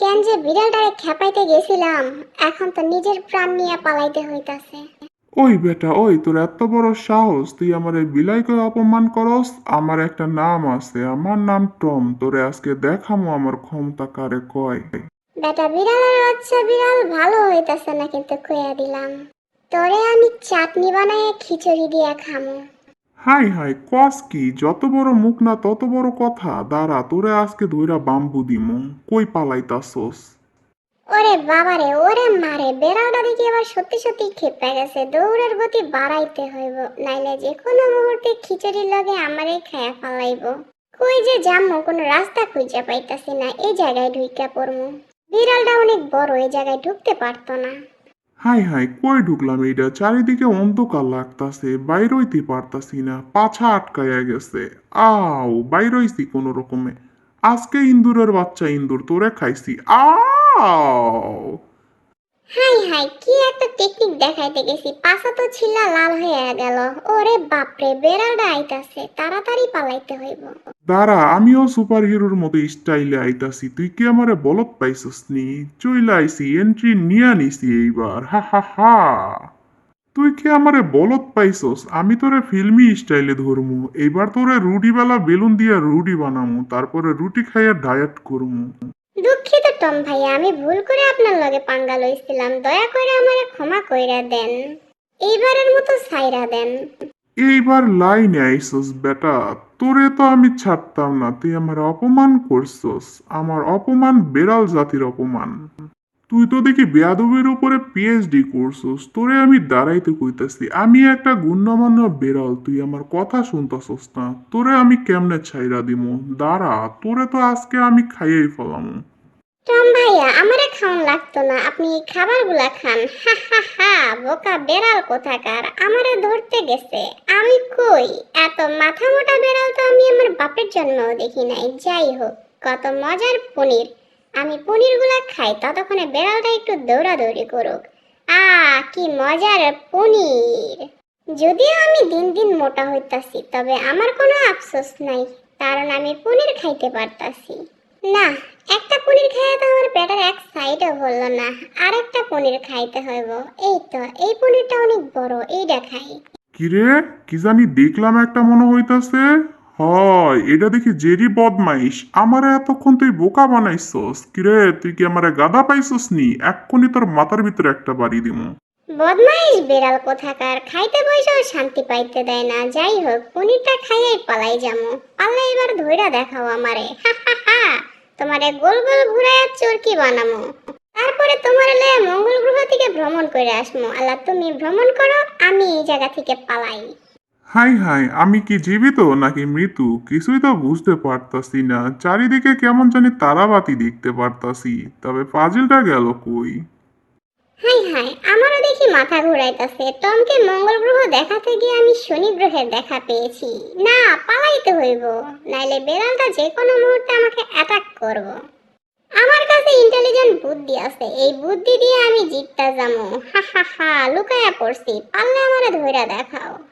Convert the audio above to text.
কেন যে বিড়ালটারে খেপাইতে গেছিলাম এখন তো নিজের প্রাণ নিয়ে পালাইতে হইতাছে। ওই বেটা ওই তোর এত বড় সাহস তুই আমার এই বিলাইকে অপমান করস? আমার একটা নাম আছে আমার নাম টম তোরে আজকে দেখামো আমার ক্ষমতা কারে কয়। বেটা বিড়ালের বাচ্চা বিড়াল ভালো হইতাছে না কিন্তু কইয়া দিলাম। তোরে আমি চাটনি বানায় খিচুড়ি দিয়া খামু। হাই হাই, কস কি? যত বড় মুখ না তত বড় কথা। দাঁড়া, তোরে আজকে ধইরা বাম্বু দিমু। কই পালাইতাছস? ওরে বাবারে, ওরে মারে বেড়ালটা দেখি এবার সত্যি সত্যি খেপে গেছে। দৌড়ের গতি বাড়াইতে হইব, নাইলে যে কোনো মুহূর্তে খিচুড়ির লগে আমারে খায়া ফালাইব। কই যে যামু, কোনো রাস্তা খুঁজে পাইতাছি না, এই জায়গায় ঢুইকা পড়মু। বিড়ালটা অনেক বড়, এই জায়গায় ঢুকতে পারতো না। হাই হাই কই ঢুকলাম এইটা চারিদিকে অন্ধকার লাগতাছে বাইর হইতে পারতাছি না, পাছা আটকায়া গেছে। আও বাইর হইছি কোনো রকমে। আজকে ইন্দুরের বাচ্চা ইন্দুর, তোরে খাইছি। আও! হাই হাই কি একটা টেকনিক দেখাইতে গেছি তো ছিলা লাল হয়ে গেল। ওরে বাপরে বেড়ালটা আইতাছে তাড়াতাড়ি পালাইতে হইব। দাঁড়া আমিও সুপার হিরোর মতো স্টাইলে আইতাছি। তুই কি আমারে বলত পাইছস নি? চইলা আইছি এন্ট্রি নিয়া নিছি এইবার। হা হা হা। তুই কি আমারে বলত পাইছস? আমি তোরে ফিল্মি স্টাইলে ধরমু। এইবার তোরে রুটি বেলা বেলুন দিয়া রুটি বানামু তারপরে রুটি খাইয়া ডায়েট করমু। দুঃখিত টম ভাইয়া, আমি ভুল করে আপনার লগে পাঙ্গা লইছিলাম। দয়া করে আমারে ক্ষমা কইরা দেন। এইবারের মতো সাইরা দেন। এইবার লাইনে আইসস বেটা, তোরে তো আমি ছাড়তাম না, তুই আমার অপমান করছস। আমার অপমান বেড়াল জাতির অপমান। তুই তো দেখি বেয়াদবের উপরে পিএইচডি করছস, তোরে আমি দাঁড়াইতে কইতাছি। আমি একটা গুণ্যমান্য বেড়াল, তুই আমার কথা শুনতাছস না। তোরে আমি কেমনে ছাইরা দিমু? দাঁড়া, তোরে তো আজকে আমি খাইয়েই ফেলাম। টম ভাইয়া লাগতো না। আপনি খাবারগুলা খান। হা বোকা বেড়াল কোথাকার? আমারে ধরতে গেছে। আমি কই? এত মাথা মোটা বেড়াল তো আমি আমার বাপের দেখি নাই। যাই হোক, কত মজার পনির। আমি পনিরগুলা খাই, ততক্ষণে বেড়ালটা একটু দৌড়াদৌড়ি করুক। আ, কি মজার পনির। যদিও আমি দিন দিন মোটা হইতাছি, তবে আমার কোনো আফসোস নাই। কারণ আমি পনির খাইতে পারতাছি। না, একটা পনির পেটের এক সাইডও হলো না আরেকটা পনির খাইতে হইব। এই তো এই পনিরটা অনেক বড় এইটা খাই। কিরে? কি জানি দেখলাম একটা মনে হইতাছে। হয় এটা দেখি জেরি বদমাইশ। আমার এতক্ষণ তুই বোকা বানাইছস। কিরে তুই কি আমারে গাদা পাইছস নি এক্ষুনি তোর মাথার ভিতরে একটা বাড়ি দিমু। বদমাইশ বেড়াল কোথাকার? খাইতে বসেও শান্তি পাইতে দেয় না। যাই হোক পনিরটা খাইয়াই পালাই যামু। পাল্লা এবার ধইরা দেখাও আমারে। হা হা হা। তোমারে গোল গোল ঘুরাইয়া চরকি বানামো। তারপরে তোমার লয়ে মঙ্গল গ্রহ থেকে ভ্রমণ করে আসমো। আল্লাহ, তুমি ভ্রমণ করো, আমি এই জায়গা থেকে পালাই। হাই হাই, আমি কি জীবিত নাকি মৃত্যু? কিছুই তো বুঝতে পারতাছি না। চারিদিকে কেমন জানি তারাবাতি দেখতে পারতাছি। তবে পাজিলটা গেল কই? হাই হাই আমারও দেখি মাথা ঘুরাইতেছে। টমকে মঙ্গল গ্রহ দেখাতে গিয়ে আমি শনি গ্রহের দেখা পেয়েছি। না, পালাইতে হইব। নাইলে বেড়ালটা যে কোনো মুহূর্তে আমাকে অ্যাটাক করব। আমার কাছে ইন্টেলিজেন্ট বুদ্ধি আছে। এই বুদ্ধি দিয়ে আমি জিততে যাব। হা হা হা, লুকায়া পড়ছি। পারলে আমারে ধইরা দেখাও।